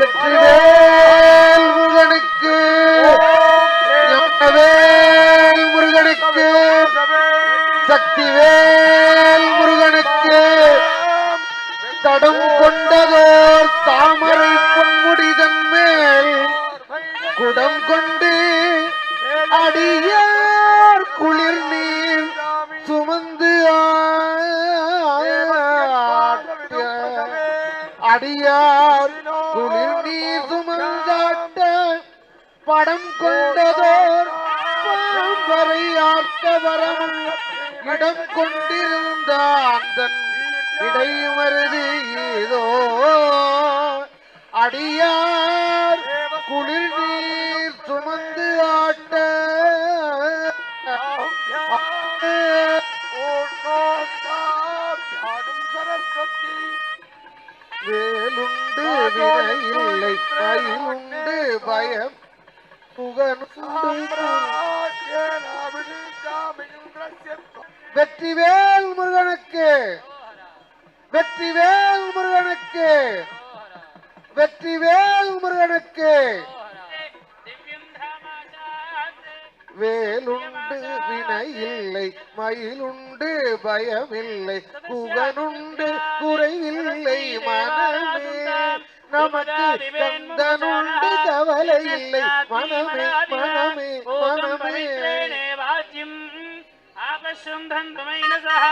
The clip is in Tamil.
வெற்றிவேல் முருகனுக்கு ஞானவேல் முருகனுக்கு சக்திவேல் முருகனுக்கு தடம் கொண்டதோர் தாமரை பொன்முடிதன் மேல் குடம் கொண்டு அடியார் குளிர் நீர் சுமந்து ஆட்ட அடியார் குளிர் நீ சுமந்தாட்ட படம் கொண்டதோர் பரம்பரை ஆர்த்த வரமும் இடம் கொண்டிருந்த அந்தன் இடைமருது ஏதோ அடியார் குளிர் நீர் சுமந்து ஆட்ட சரஸ்வதி. வேலுண்டு வினையில்லை மயிலுண்டு பயம். புகனுண்டு வெற்றிவேல் முருகனுக்கு வெற்றிவேல் முருகனுக்கு வெற்றிவேல் முருகனுக்கு. வேலுண்டு வினை இல்லை மயிலுண்டு பயமில்லை புகனுண்டு குறைவில்லை. நமக்கு கந்தனுண்டு கவலை இல்லை மனமே. மனமே மனமே வாச்சிம் ஆகஷம் தந்துமைன சஹ